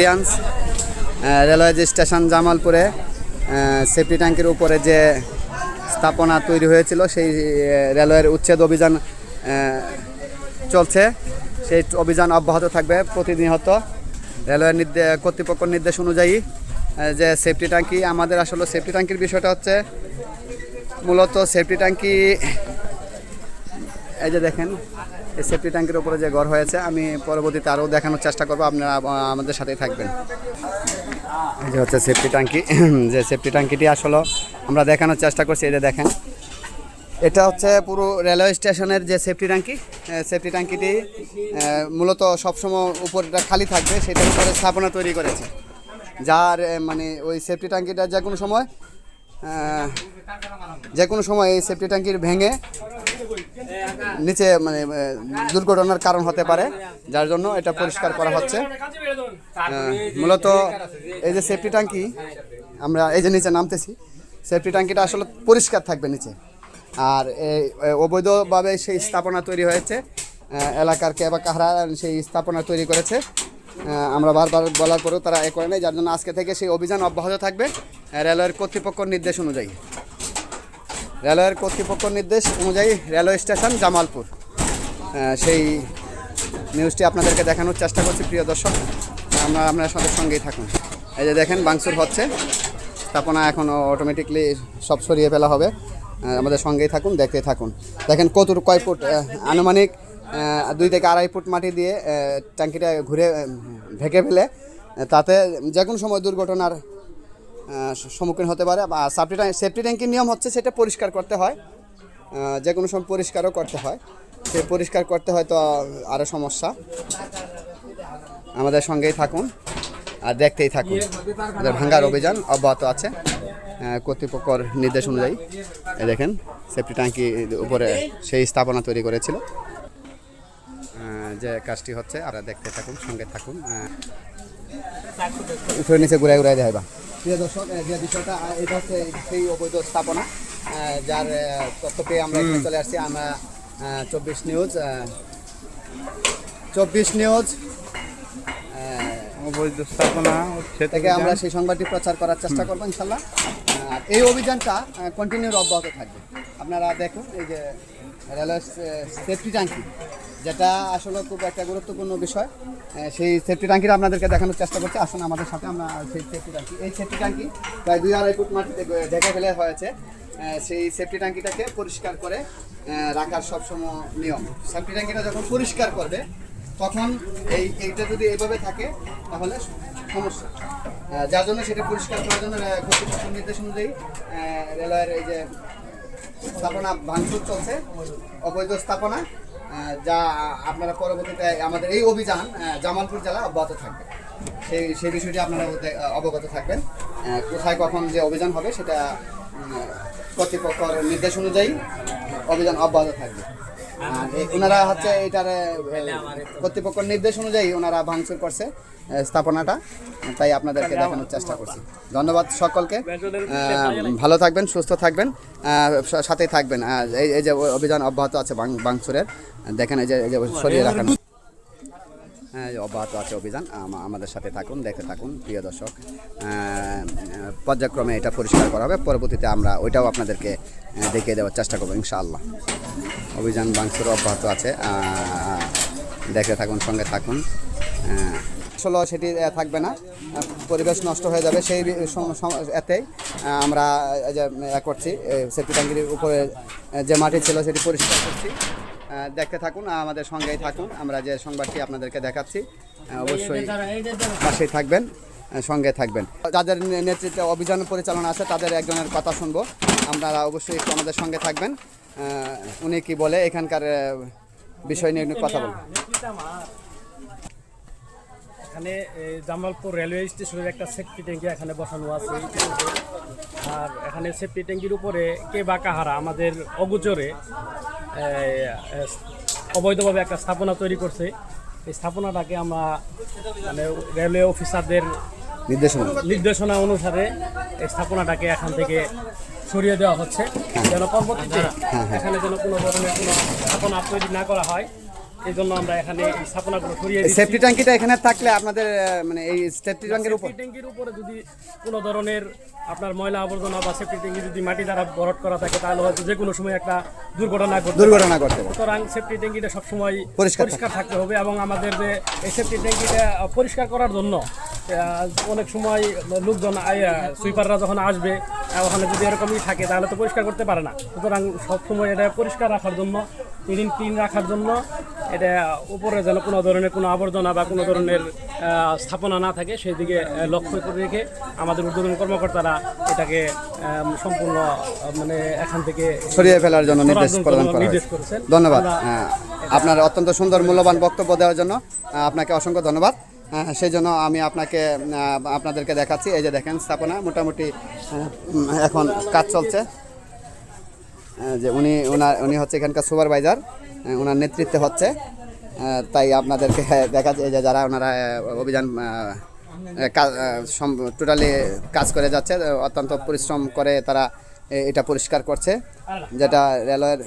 রিয়ান্স railway যে station জামালপুরে safety ট্যাঙ্কের উপরে যে স্থাপনা তৈরি হয়েছিল, সেই রেলওয়ের উচ্ছেদ অভিযান চলছে। সেই অভিযান অব্যাহত থাকবে প্রতিনিয়ত। রেলওয়ের নির্দে কর্তৃপক্ষের নির্দেশ অনুযায়ী যে সেফটি ট্যাঙ্কি আমাদের আসলে সেফটি ট্যাঙ্কির বিষয়টা হচ্ছে, মূলত সেফটি ট্যাঙ্কি এই যে দেখেন, এই সেফটি ট্যাঙ্কের উপরে যে ঘর হয়েছে, আমি পরবর্তীতে আরও দেখানোর চেষ্টা করব, আপনারা আমাদের সাথেই থাকবেন। এই যে হচ্ছে সেফটি ট্যাঙ্কি যে সেফটি ট্যাঙ্কিটি আসলে আমরা দেখানোর চেষ্টা করছি, এই যে দেখেন। এটা হচ্ছে পুরো রেলওয়ে স্টেশনের যে সেফটি ট্যাঙ্কি সেফটি ট্যাঙ্কিটি মূলত সবসময় উপরটা খালি থাকবে, সেটার উপরে স্থাপনা তৈরি করেছে। যার মানে ওই সেফটি ট্যাঙ্কিটা যে কোনো সময় যে কোনো সময় এই সেফটি ট্যাঙ্কির ভেঙে নিচে মানে দুর্ঘটনার কারণ হতে পারে, যার জন্য এটা পরিষ্কার করা হচ্ছে। মূলত এই যে সেফটি ট্যাঙ্কি, আমরা এই যে নিচে নামতেছি সেফটি ট্যাঙ্কিটা আসলে পরিষ্কার থাকবে নিচে। আর এই অবৈধভাবে সেই স্থাপনা তৈরি হয়েছে এলাকার কে বা কাহারা সেই স্থাপনা তৈরি করেছে আমরা বারবার বলার পরেও তারা এ করে নেই, যার জন্য আজকে থেকে সেই অভিযান অব্যাহত থাকবে, রেলওয়ের কর্তৃপক্ষের নির্দেশ অনুযায়ী। রেলওয়ের কর্তৃপক্ষ নির্দেশ অনুযায়ী রেলওয়ে স্টেশন জামালপুর। সেই নিউজটি আপনাদেরকে দেখানোর চেষ্টা করছি, প্রিয় দর্শক। আমরা আপনার সাথে সঙ্গেই থাকুন। এই যে দেখেন, বাংসুর হচ্ছে। স্থাপনা এখন অটোমেটিকলি সব সরিয়ে ফেলা হবে। আমাদের সঙ্গেই থাকুন, দেখতে থাকুন। দেখেন কত কয় ফুট? আনুমানিক দুই থেকে আড়াই ফুট মাটি দিয়ে ট্যাঙ্কিটা ঘুরে ঢেকে ফেলে। তাতে যে কোনো সময় দুর্ঘটনার সম্মুখীন হতে পারে বা সেফটি ট্যাঙ্ক সেফটি ট্যাঙ্কের নিয়ম হচ্ছে সেটা পরিষ্কার করতে হয়। যে কোনো সময় পরিষ্কারও করতে হয়। সে পরিষ্কার করতে হয় তো আরও সমস্যা। আমাদের সঙ্গেই থাকুন আর দেখতেই থাকুন। আমাদের ভাঙ্গার অভিযান অব্যাহত আছে। কর্তৃপক্ষর নির্দেশ অনুযায়ী। দেখেন সেফটি ট্যাঙ্কি উপরে সেই স্থাপনা তৈরি করেছিল। যে কাজটি হচ্ছে আর দেখতে থাকুন, সঙ্গে থাকুন। উপরে নিচে ঘুরাই দেয় বা। প্রিয় দর্শক যে বিষয়টা এটা হচ্ছে সেই অবৈধ স্থাপনা যার তথ্য পেয়ে আমরা এখানে চলে আসছি। আমরা চব্বিশ নিউজ চব্বিশ নিউজ অবৈধ স্থাপনা থেকে আমরা সেই সংবাদটি প্রচার করার চেষ্টা করব ইনশাল্লাহ। আর এই অভিযানটা কন্টিনিউ অব্যাহত থাকবে। আপনারা দেখুন এই যে রেলওয়ে সেফটি ট্যাঙ্কি যেটা আসলে খুব একটা গুরুত্বপূর্ণ বিষয় সেই সেফটি ট্যাঙ্কিটা আপনাদেরকে দেখানোর চেষ্টা করছি। আসুন আমাদের সাথে আমরা সেই সেফটি ট্যাঙ্কি। এই সেফটি ট্যাঙ্কি প্রায় দুই আড়াই ফুট মাটিতে ঢেকে ফেলে হয়েছে। সেই সেফটি ট্যাঙ্কিটাকে পরিষ্কার করে রাখার সবসময় নিয়ম। সেফটি ট্যাঙ্কিটা যখন পরিষ্কার করবে, তখন এই এইটা যদি এইভাবে থাকে, তাহলে সমস্যা। যার জন্য সেটা পরিষ্কার করার জন্য কর্তৃপক্ষের নির্দেশ অনুযায়ী রেলওয়ের এই যে স্থাপনা ভাঙচুর চলছে, অবৈধ স্থাপনা যা আপনারা পরবর্তীতে আমাদের এই অভিযান জামালপুর জেলা অব্যাহত থাকবে। সেই সেই বিষয়টি আপনারা অবগত থাকবেন। কোথায় কখন যে অভিযান হবে সেটা কর্তৃপক্ষর নির্দেশ অনুযায়ী অভিযান অব্যাহত থাকবে। আর ওনারা হচ্ছে এটার কর্তৃপক্ষ কর্তৃপক্ষের নির্দেশ অনুযায়ী ওনারা ভাঙচুর করছে স্থাপনাটা। তাই আপনাদেরকে দেখানোর চেষ্টা করছি। ধন্যবাদ সকলকে। আহ, ভালো থাকবেন সুস্থ থাকবেন আহ, সাথেই থাকবেন। আর এই এই যে অভিযান অব্যাহত আছে ভাঙচুরের দেখেন এই যে এই যে সরিয়ে রাখানো। হ্যাঁ অব্যাহত আছে অভিযান। আমাদের সাথে থাকুন দেখে থাকুন, প্রিয় দর্শক। পর্যায়ক্রমে এটা পরিষ্কার করা হবে। পরবর্তীতে আমরা ওইটাও আপনাদেরকে দেখিয়ে দেওয়ার চেষ্টা করব, ইনশাআল্লাহ। অভিযান বাংসুর অব্যাহত আছে। দেখে থাকুন, সঙ্গে থাকুন। আসলে সেটি থাকবে না। পরিবেশ নষ্ট হয়ে যাবে সেই এতেই আমরা করছি সেফটি উপরে যে মাটি ছিল সেটি পরিষ্কার করছি। দেখতে থাকুন, আমাদের সঙ্গেই থাকুন। আমরা যে সংবাদটি আপনাদেরকে দেখাচ্ছি অবশ্যই পাশেই থাকবেন সঙ্গে থাকবেন। যাদের নেতৃত্বে অভিযান পরিচালনা আছে, তাদের একজনের কথা শুনব। আপনারা অবশ্যই একটু আমাদের সঙ্গে থাকবেন। উনি কি বলে, এখানকার বিষয় নিয়ে কথা বলবেন এখানে জামালপুর রেলওয়ে স্টেশনের একটা সেফটি ট্যাঙ্কি এখানে বসানো আছে। আর এখানে সেফটি ট্যাঙ্কির উপরে কে বা কাহারা আমাদের অগুচরে অবৈধভাবে একটা স্থাপনা তৈরি করছে। এই স্থাপনাটাকে আমরা মানে রেলওয়ে অফিসারদের নির্দেশনা। নির্দেশনা অনুসারে এই স্থাপনাটাকে এখান থেকে সরিয়ে দেওয়া হচ্ছে। যেন পরবর্তীতে এখানে যেন কোনো ধরনের কোনো স্থাপনা তৈরি না করা হয়। এই জন্য আমরা এখানে এই স্থাপনাগুলো দিচ্ছি। সেফটি ট্যাঙ্কিটা এখানে থাকলে আপনাদের মানে এই সেফটি ট্যাঙ্কির উপর ট্যাঙ্কির উপরে যদি কোনো ধরনের আপনার ময়লা আবর্জনা বা সেফটি ট্যাঙ্কি যদি মাটি দ্বারা ভরট করা থাকে তাহলে হয়তো যে কোনো সময় একটা দুর্ঘটনা ঘটতে দুর্ঘটনা করতে সুতরাং সেফটি ট্যাঙ্কিটা সবসময় পরিষ্কার পরিষ্কার থাকতে হবে এবং আমাদের যে এই সেফটি ট্যাঙ্কিটা পরিষ্কার করার জন্য অনেক সময় লোকজন সুইপাররা যখন আসবে ওখানে যদি এরকমই থাকে তাহলে তো পরিষ্কার করতে পারে না। সুতরাং সবসময় এটা পরিষ্কার রাখার জন্য ক্লিন ক্লিন রাখার জন্য এটা উপরে যেন কোনো ধরনের কোনো আবর্জনা বা কোনো ধরনের স্থাপনা না থাকে সেই দিকে লক্ষ্য করে রেখে আমাদের উদ্বোধন কর্মকর্তারা এটাকে সম্পূর্ণ মানে এখান থেকে সরিয়ে ফেলার জন্য নির্দেশ প্রদান করা। ধন্যবাদ। হ্যাঁ, আপনার অত্যন্ত সুন্দর মূল্যবান বক্তব্য দেওয়ার জন্য আপনাকে অসংখ্য ধন্যবাদ। সেই জন্য আমি আপনাকে আপনাদেরকে দেখাচ্ছি। এই যে দেখেন, স্থাপনা মোটামুটি এখন কাজ চলছে। যে উনি ওনার উনি হচ্ছে এখানকার সুপারভাইজার ওনার নেতৃত্বে হচ্ছে। তাই আপনাদেরকে দেখাচ্ছে, এই যে যারা ওনারা অভিযান টোটালি কাজ করে যাচ্ছে অত্যন্ত পরিশ্রম করে তারা এটা পরিষ্কার করছে, যেটা রেলওয়ের